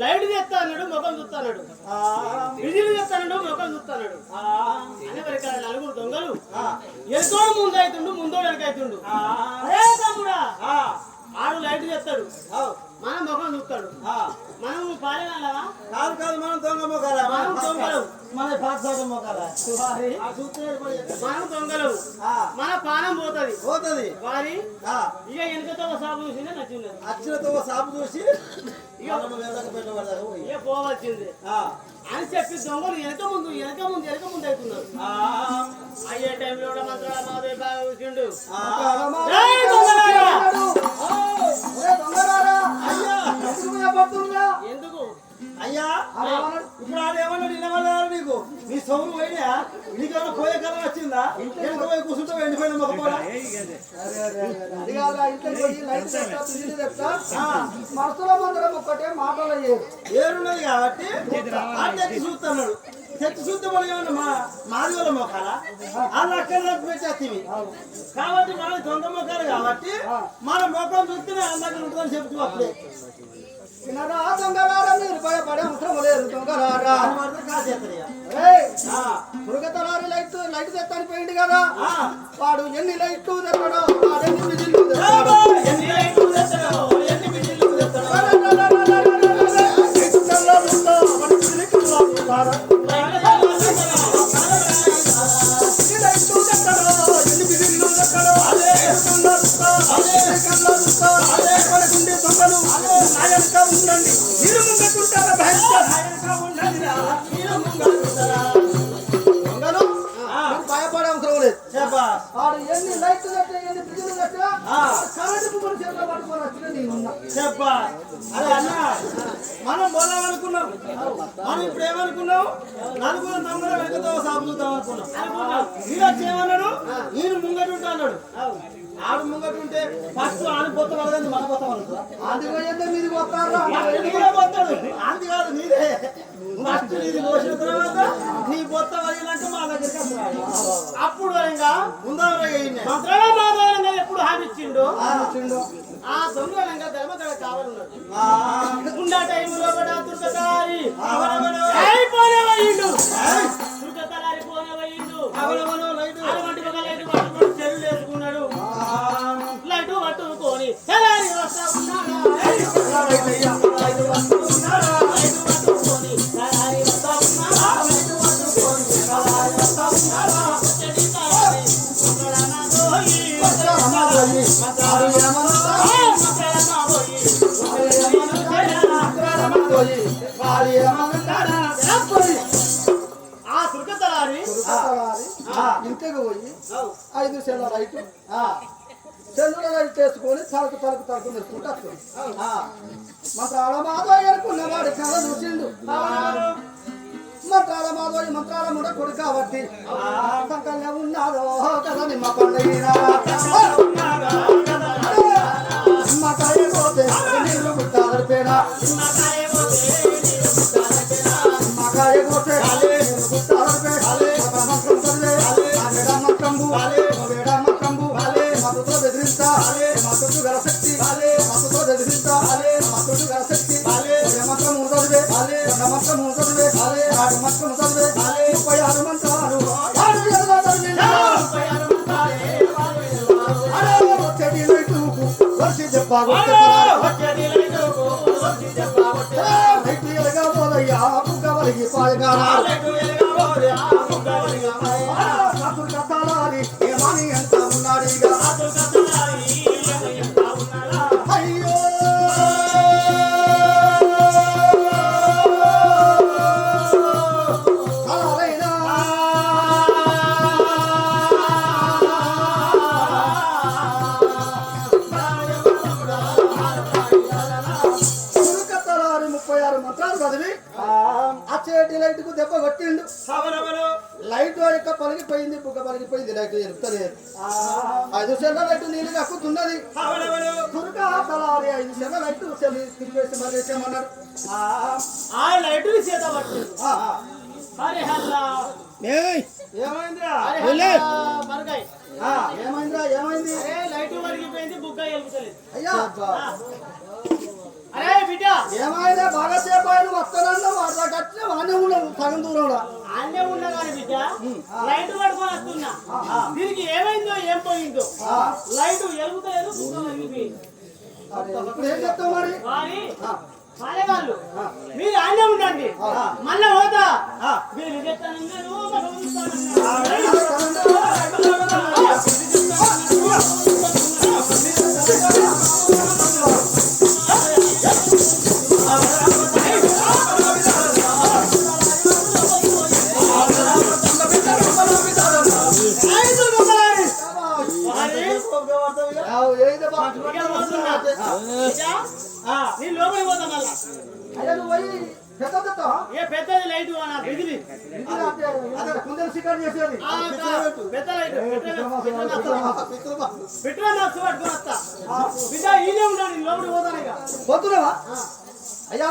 Light తెస్తా అన్నాడు ముఖం చూస్తాడు ఆ, బిజీలు తెస్తాడు ముఖం చూస్తాడు అని మరి నలుగురు దొంగలు. ఎరుకోడు ముందు అవుతుండు ముందోడు వెనకైతుండు అరే తమ్ముడా ఆ, ఆడు లైట్ తెస్తాడు అవు, మనం ముఖం చూస్తాడు. మనం పాలేనల్లవా కాదు కాదు మనం దొంగ మొక్కలా మనం దొంగలం. మన మొక్కలా చూస్తే పడి- మనం దొంగలం. మన పానం పోతది. పోతుంది. వారి ఇక వెనుకతో సాగు చూసిందే నచ్చింది. అచ్చులతో సాపు చూసి ఆ, అని చెప్పి దొంగలు వెనక ముందు వెనక ముందు వెనక ముందు అవుతున్నారు. అయ్యే టైంలో కూడా మంత్రాల బాగా కూర్చుండు? ఎందుకు? అయ్యా? ఇప్పుడు ఆడేమన్నాడు వినమన్నారు నీకు? నీ సౌండ్ పోయినా నీకేమైనా పోయే కాలం వచ్చిందా వెనుక పోయి కూర్చుంటే ఎండిపోయిన మొక్కపోడా అరే, అరే, అరే, అది కాదురా, ఇంట్లోకి పోయి లైట్ తెస్తా, బిజిలీ తెస్తా. మనసులో మందరం ఒక్కటే మాటలు అయ్యేది ఏరున్నది కాబట్టి ఆ తెచ్చి చూస్తున్నాడు. తెచ్చి చూస్తే మనం ఏమన్నా మా మాది వాళ్ళ మొక్కలా వాళ్ళు అక్కడ కాబట్టి మన సొంత మొక్కలు కాబట్టి మన మొక్కలు చూస్తేనే అందరికీ ఉంటుందని చెప్తూ అప్పుడే. వినరా దొంగలారా. మీరు భయపడే అవసరం లేదు ఆ, మురుగతలారి లైట్ లైట్ తెస్తాని పోయింది కదా. వాడు ఎన్ని లైట్లు తెస్తాడో వాడు ఎన్ని ముంగటుంటారా లేదు వాడు ఎన్ని లైట్లు కట్టినా ఎన్ని కట్టినా కరెంటు మన చేతిలో పట్టుకొని చెప్పా అరే అన్న మనం పోదాం అనుకున్నాం మనం ఇప్పుడు ఏమనుకున్నాం నలుగురు తమ్ముడు వెనకతో సాగుతాం అనుకున్నాం వీడు వచ్చి ఏమన్నాడు నేను ముంగట ఉంటా అన్నాడు ఆడు ముంగట ఉంటే ఫస్ట్ ఆడు పోతాం అడగండి మన పోతాం అనుకో. అది పోయిందే మీది పోతారా? పోతాడు అంది కాదు నీదే ఫస్ట్ నీది పోసిన తర్వాత నీ పొత్త వదిలినాక మా దగ్గరికి అప్పుడు ఇంకా మంత్రాల మాధవరంగా ఎప్పుడు హామీ ఇచ్చిండు? చిండు ఆ దొంగలంగా ధర్మకడ కావాలన్నాడు. ఉండా టైంలో కూడా దుర్గతారి ఆ. దుర్గతలారి ఇంటికి పోయి ఐదు సెల్ల రైట్ సెల్లుల లైట్ వేసుకొని తలకు తలకు తలకు నేర్చుకుంటూ వస్తుంది మంత్రాల మాధవ అనుకున్నవాడు కళ చూసిండు మంత్రాల మాధవ మంత్రాల ముడ కొడు కాబట్టి సంకల్యం ఉన్నారో కదా నిమ్మ పండుగ నిమ్మకాయ పోతే నీళ్ళు గుట్టాలి పేడ వర్షి చెప్పా ఎలగా పోదయ్యా బుగ్గ వలిగి పాయగానా లైట్ యొక్క పలిగిపోయింది బుగ్గ పలిగిపోయింది లైట్ ఎరుపుతుంది ఐదు సెల్ల లైట్ నీళ్ళు కక్కుతున్నది. తలారి ఐదు సెల్ల లైట్ చెల్లి తిరిగేసి మరేసేమన్నాడు ఆ లైట్ చేత పట్టు అరే హల్లా ఏమైందిరా? అరే హల్లా మరగాయ్ ఆ, ఏమైందిరా? ఏమైంది? అరే లైట్ వరిగిపోయింది బుగ్గ ఎలుగుతలేదు. అయ్యా! అరే బిడ్డ! ఏమైనా బాగా సేపు ఆయన వస్తానన్నా అట్లా కట్టిన వానే ఉన్నావు సగం దూరంలో. అన్నే ఉన్నా బిడ్డ. లైట్ పడుకొని వస్తున్నా. దీనికి ఏమైందో ఏం పోయిందో. లైట్ ఎలుగుతలేదు ఇప్పుడు ఏం చెప్తావు మరి వారి మీరు ఆనే ఉండండి. మళ్ళా పోతా. మీరు చెప్తానన్నారు ఏది లోపలికి పోతా మళ్ళా నువ్వు పోయి పెద్ద పెద్ద ఏ పెద్దది లైట్ నా బిగిలి షికారు చేసేది పెద్ద లైట్ పెట్రోల్ బిడ్డ ఈనే ఉన్నాను లోపలికి పోతాను ఇక పోతున్నావా అయ్యా!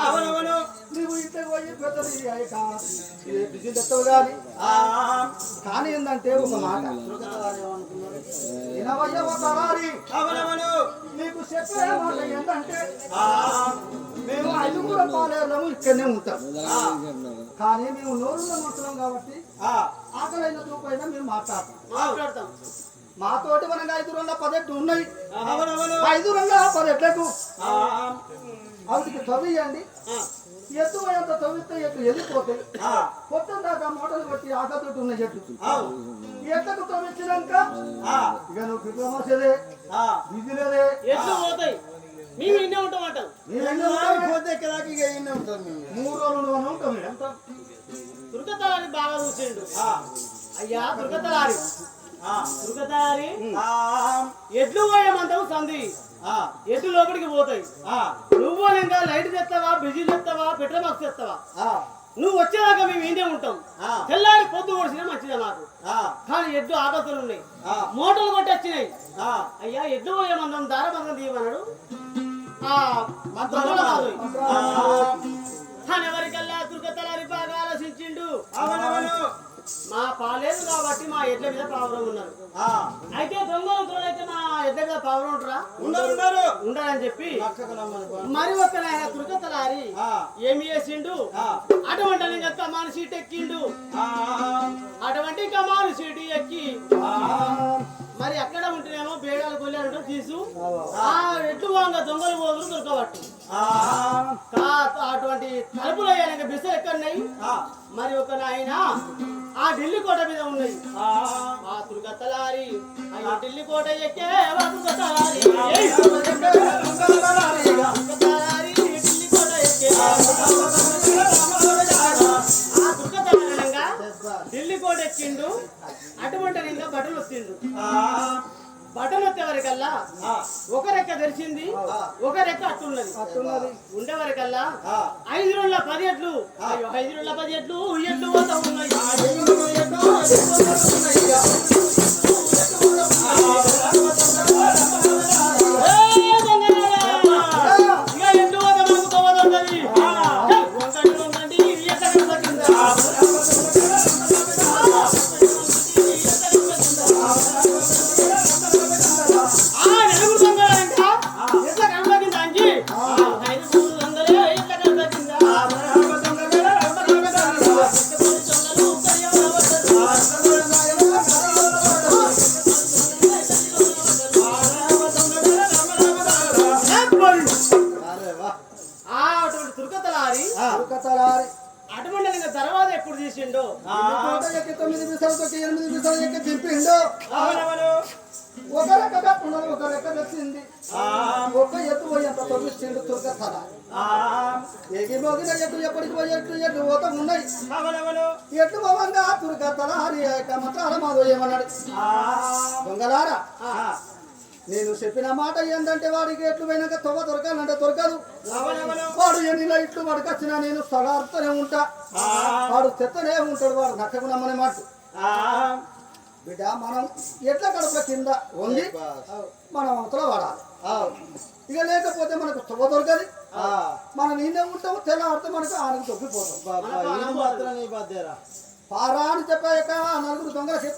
అవునవును ఇంటికి పోయి పెద్దది ఇది బిజీ కానీ కానీ ఏంటంటే ఒక మాట. వినవయ్య ఒక పరారి అవునవును నీకు చెప్పే మాట ఏంటంటే మేము ఐదుగురు పాలేరులము ఇక్కడనే ఉంటాం. కానీ మేము నోరున్న మనుషులం కాబట్టి ఆకలైన తూపైన మేము మాట్లాడతాం. మాట్లాడతాం. మాతోటి మనకు ఐదు రోజుల పదెట్లు ఉన్నాయి. అవునవును ఐదు రోజుల పదెట్లకు. తవ్వియండి ఆ, ఎత్తు పోయేంత తవ్వితే ఎత్తు వెళ్ళిపోతాయి పొద్దున్న దాకా మూటలు కొట్టి ఆకతోటి ఉన్న చెట్టు ఎత్తకు తవ్వించినాక ఇక నువ్వు డిప్లొమాసేదే బిజీ లేదే. ఎట్లు పోతాయి. మేము ఉంటాం అంటాం? పోతే ఇక ఉంటాం మూడు రోజులు బాగా చూసిండు. అయ్యా దుర్గతలారి ఎడ్లు పోయమంటావు సంధి. ఎడ్లు లోపలికి పోతాయి. నువ్వు ఇంకా లైట్ తెస్తావా బిజీ తెస్తావా పెట్రోల్ బాక్స్ తెస్తావా నువ్వు వచ్చేదాకా మేము ఇండే ఉంటాం. తెల్లారి పొద్దు కొడిసినా మంచిదే మాకు. కానీ ఎడ్లు ఆకతులు ఉన్నాయి. మోటార్లు కొట్టి వచ్చినాయి అయ్యా ఎడ్లు పోయమందం దారబంధం తీయమన్నాడు. ఆ మంత్రాలు కాదు. కానీ ఎవరికల్లా దుర్గతలారి బాగా ఆలోచించిండు. మా పాలేదు కాబట్టి మా ఎడ్ల మీద పావురం ఉన్నారు. అయితే దొంగలు అయితే మా ఎడ్ల మీద పావురం ఉంటారా ఉన్నారు ఉన్నారు ఉండరని చెప్పి మరి ఒక నాయన దుర్గతలారి ఏమి చేసిండు? అటువంటి కమాను సీట్ ఎక్కిండు. అటువంటి కమాను సీటు ఎక్కి. మరి అక్కడ ఉంటేనేమో బేడాలు కొల్లాడు తీసు. ఆ ఎడ్లు వాంగ దొంగలు పోదురు దొరకబట్టు అటువంటి తలుపులు అయ్యాక బిస్సలు ఎక్కడున్నాయి? మరి ఒక నాయన ఆ ఢిల్లీ కోట మీద ఉన్నాయి ఆ. దుర్గతలారి అయ్యో ఢిల్లీ కోట ఎక్కే వా ఎక్కిండు అటువంటి ఇంకా బట్టలు వచ్చిండు బట్టలు వచ్చే వరకల్లా ఒక రెక్క తెరిచింది ఒక రెక్క అట్టున్నది. అట్టున్నది. ఉండే వరకల్లా ఐదు రోజుల పది ఎట్లు అయ్యో ఐదు రోజుల పది ఎట్లు ఎట్లు పోతా ఉన్నాయి. తుర్కతలారి. దుర్గతలారి. అటువంటి ఇంకా తర్వాత ఎప్పుడు తీసిండో? తొమ్మిది తొక్కి ఎనిమిది ఎక్కి దింపిండు ఒక రెక్క కట్టున్నది ఒక రెక్క తెచ్చింది ఒక్క ఎత్తు పోయేంత తొమ్మిదిండు దుర్గతల ఎగి మోగిన ఎట్లు ఎప్పటికి పోయి ఎట్లు ఎట్లు పోత ఉన్నాయి ఎట్లు పోవంగా దుర్గతల హరి మంత్రాల మాధవ ఏమన్నాడు దొంగలారా? నేను చెప్పిన మాట ఏంటంటే వాడికి ఎట్లు పోయినాక తొవ్వ దొరకాలంటే దొరకదు. వాడు ఎన్ని లైట్లు పడకొచ్చినా నేను సగాడుతూనే ఉంటా. వాడు చెత్తనే ఉంటాడు వాడు నక్కకు నమ్మని మాట. బిడ్డ మనం ఎట్ల కడుపుల కింద వంగి మనం అవతల వాడాలి. ఇక లేకపోతే మనకు తొవ్వ దొరకదు. మనం ఈయన ఉంటాము తెల్లాడితే మనకు ఆనకు తొక్కిపోతాం. పారా అని చెప్పాక నలుగురు ఎప్పుడు